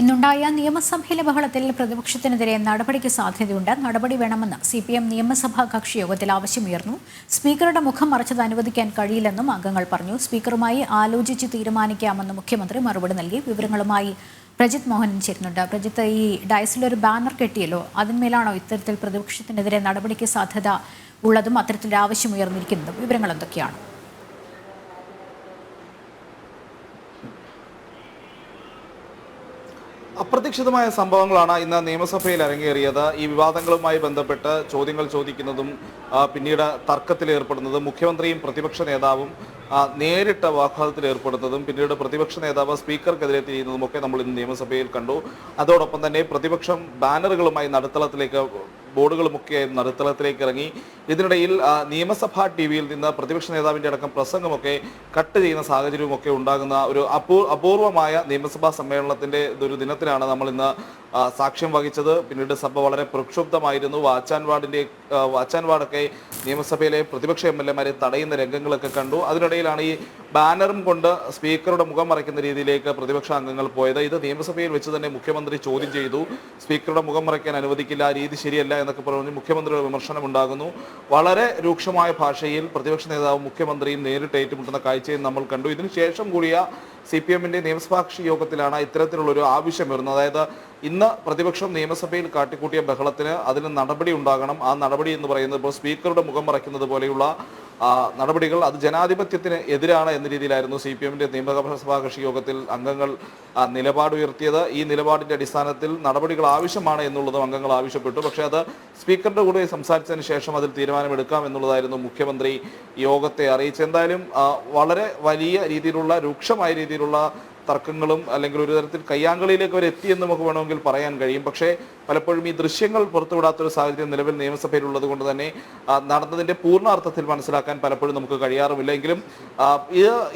ഇന്നുണ്ടായ നിയമസഭയിലെ ബഹളത്തിൽ പ്രതിപക്ഷത്തിനെതിരെ നടപടിക്ക് സാധ്യതയുണ്ട്. നടപടി വേണമെന്ന് സി പി എം നിയമസഭാ കക്ഷി യോഗത്തിൽ ആവശ്യമുയർന്നു. സ്പീക്കറുടെ മുഖം മറച്ചത് അനുവദിക്കാൻ കഴിയില്ലെന്നും അംഗങ്ങൾ പറഞ്ഞു. സ്പീക്കറുമായി ആലോചിച്ച് തീരുമാനിക്കാമെന്ന് മുഖ്യമന്ത്രി മറുപടി നൽകി. വിവരങ്ങളുമായി പ്രജിത് മോഹൻ ചേരുന്നുണ്ട്. പ്രജിത്ത് ഈ ഡയസിലൊരു ബാനർ കെട്ടിയല്ലോ അതിന്മേലാണോ ഇത്തരത്തിൽ പ്രതിപക്ഷത്തിനെതിരെ നടപടിക്ക് സാധ്യത ഉള്ളതും അത്തരത്തിലൊരു ആവശ്യമുയർന്നിരിക്കുന്നതും വിവരങ്ങൾ എന്തൊക്കെയാണ്? അപ്രതീക്ഷിതമായ സംഭവങ്ങളാണ് ഇന്ന് നിയമസഭയിൽ അരങ്ങേറിയത്. ഈ വിവാദങ്ങളുമായി ബന്ധപ്പെട്ട് ചോദ്യങ്ങൾ ചോദിക്കുന്നതും പിന്നീട് തർക്കത്തിൽ ഏർപ്പെടുന്നതും മുഖ്യമന്ത്രിയും പ്രതിപക്ഷ നേതാവും നേരിട്ട വാഗ്വാദത്തിൽ ഏർപ്പെടുന്നതും പിന്നീട് പ്രതിപക്ഷ നേതാവ് സ്പീക്കർക്കെതിരെ തിരിയുന്നതും ഒക്കെ നമ്മൾ ഇന്ന് നിയമസഭയിൽ കണ്ടു. അതോടൊപ്പം തന്നെ പ്രതിപക്ഷം ബാനറുകളുമായി നടുത്തളത്തിലേക്ക് ബോർഡുകളുമൊക്കെ നടുത്തളത്തിലേക്ക് ഇറങ്ങി. ഇതിനിടയിൽ നിയമസഭാ ടി വിയിൽ നിന്ന് പ്രതിപക്ഷ നേതാവിന്റെ അടക്കം പ്രസംഗമൊക്കെ കട്ട് ചെയ്യുന്ന സാഹചര്യവുമൊക്കെ ഉണ്ടാകുന്ന ഒരു അപൂ അപൂർവമായ നിയമസഭാ സമ്മേളനത്തിന്റെ ഒരു ദിനത്തിലാണ് നമ്മൾ ഇന്ന് സാക്ഷ്യം വഹിച്ചത്. പിന്നീട് സഭ വളരെ പ്രക്ഷുബ്ധമായിരുന്നു. വാച്ചാൻ വാർഡിന്റെ വാച്ചാൻ വാർഡൊക്കെ നിയമസഭയിലെ പ്രതിപക്ഷ എം എൽ എമാരെ തടയുന്ന രംഗങ്ങളൊക്കെ കണ്ടു. അതിനിടയിലാണ് ഈ ബാനറും കൊണ്ട് സ്പീക്കറുടെ മുഖം മറയ്ക്കുന്ന രീതിയിലേക്ക് പ്രതിപക്ഷ അംഗങ്ങൾ പോയത്. ഇത് നിയമസഭയിൽ വെച്ച് തന്നെ മുഖ്യമന്ത്രി ചോദ്യം ചെയ്തു. സ്പീക്കറുടെ മുഖം മറയ്ക്കാൻ അനുവദിക്കില്ല ആ രീതി ശരിയല്ല എന്നൊക്കെ പറഞ്ഞ് മുഖ്യമന്ത്രിയുടെ വിമർശനം ഉണ്ടാകുന്നു. വളരെ രൂക്ഷമായ ഭാഷയിൽ പ്രതിപക്ഷ നേതാവും മുഖ്യമന്ത്രിയും നേരിട്ട് ഏറ്റുമുട്ടുന്ന കാഴ്ചയും നമ്മൾ കണ്ടു. ഇതിനുശേഷം കൂടിയ സി പി എമ്മിന്റെ നിയമസഭാകക്ഷി യോഗത്തിലാണ് ഇത്തരത്തിലുള്ളൊരു ആവശ്യം വരുന്നത്. അതായത് ഇന്ന് പ്രതിപക്ഷം നിയമസഭയിൽ കാട്ടിക്കൂട്ടിയ ബഹളത്തിന് അതിന് നടപടി ഉണ്ടാകണം. ആ നടപടി എന്ന് പറയുന്നത് ഇപ്പോൾ സ്പീക്കറുടെ മുഖം മറയ്ക്കുന്നത് പോലെയുള്ള നടപടികൾ അത് ജനാധിപത്യത്തിന് എതിരാണ് എന്ന രീതിയിലായിരുന്നു സി പി എമ്മിന്റെ നിയമസഭാ കക്ഷി യോഗത്തിൽ അംഗങ്ങൾ ആ, നിലപാട് ഉയർത്തിയത് ഈ നിലപാടിന്റെ അടിസ്ഥാനത്തിൽ നടപടികൾ ആവശ്യമാണ് എന്നുള്ളതും അംഗങ്ങൾ ആവശ്യപ്പെട്ടു. പക്ഷേ അത് സ്പീക്കറുടെ കൂടെ സംസാരിച്ചതിന് ശേഷം അതിൽ തീരുമാനമെടുക്കാം എന്നുള്ളതായിരുന്നു മുഖ്യമന്ത്രി യോഗത്തെ അറിയിച്ചത്. എന്തായാലും വളരെ വലിയ രീതിയിലുള്ള രൂക്ഷമായ രീതിയിലുള്ള തർക്കങ്ങളും അല്ലെങ്കിൽ ഒരു തരത്തിൽ കയ്യാങ്കളിയിലേക്ക് വരെ എത്തിയെന്ന് നമുക്ക് വേണമെങ്കിൽ പറയാൻ കഴിയും. പക്ഷേ പലപ്പോഴും ഈ ദൃശ്യങ്ങൾ പുറത്തുവിടാത്തൊരു സാഹചര്യം നിലവിൽ നിയമസഭയിൽ ഉള്ളത് കൊണ്ട് തന്നെ നടന്നതിന്റെ പൂർണ അർത്ഥത്തിൽ മനസ്സിലാക്കാൻ പലപ്പോഴും നമുക്ക് കഴിയാറുമില്ല. എങ്കിലും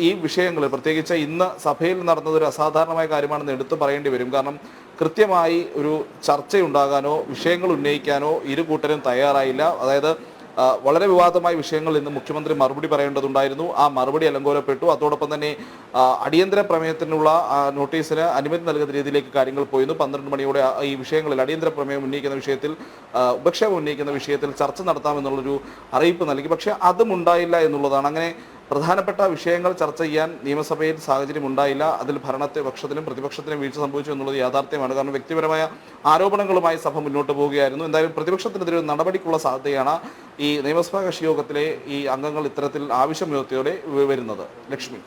ഈ വിഷയങ്ങൾ പ്രത്യേകിച്ച് ഇന്ന് സഭയിൽ നടന്നത് ഒരു അസാധാരണമായ കാര്യമാണെന്ന് എടുത്തു പറയേണ്ടി വരും. കാരണം കൃത്യമായി ഒരു ചർച്ചയുണ്ടാകാനോ വിഷയങ്ങൾ ഉന്നയിക്കാനോ ഇരു കൂട്ടരും തയ്യാറായില്ല. അതായത് വളരെ വിവാദമായ വിഷയങ്ങൾ ഇന്ന് മുഖ്യമന്ത്രി മറുപടി പറയേണ്ടതുണ്ടായിരുന്നു. ആ മറുപടി അലങ്കോലപ്പെട്ടു. അതോടൊപ്പം തന്നെ അടിയന്തര പ്രമേയത്തിനുള്ള നോട്ടീസിന് അനുമതി നൽകുന്ന രീതിയിലേക്ക് കാര്യങ്ങൾ പോയിരുന്നു. പന്ത്രണ്ട് മണിയോടെ ഈ വിഷയങ്ങളിൽ അടിയന്തര പ്രമേയം ഉന്നയിക്കുന്ന വിഷയത്തിൽ ഉപക്ഷേപം ഉന്നയിക്കുന്ന വിഷയത്തിൽ ചർച്ച നടത്താമെന്നുള്ളൊരു അറിയിപ്പ് നൽകി. പക്ഷേ അതും ഉണ്ടായില്ല എന്നുള്ളതാണ്. അങ്ങനെ പ്രധാനപ്പെട്ട വിഷയങ്ങൾ ചർച്ച ചെയ്യാൻ നിയമസഭയിൽ സാഹചര്യം ഉണ്ടായില്ല. അതിൽ ഭരണത്തെ പക്ഷത്തിനും പ്രതിപക്ഷത്തിനും വീഴ്ച സംഭവിച്ചു എന്നുള്ളത് യാഥാർത്ഥ്യമാണ്. കാരണം വ്യക്തിപരമായ ആരോപണങ്ങളുമായി സഭ മുന്നോട്ട് പോവുകയായിരുന്നു. എന്തായാലും പ്രതിപക്ഷത്തിനെതിരെ നടപടിക്കുള്ള സാധ്യതയാണ് ഈ നിയമസഭാ കക്ഷി യോഗത്തിലെ ഈ അംഗങ്ങൾ ഇത്തരത്തിൽ ആവശ്യമുയർത്തിയോടെ വരുന്നത്. ലക്ഷ്മി.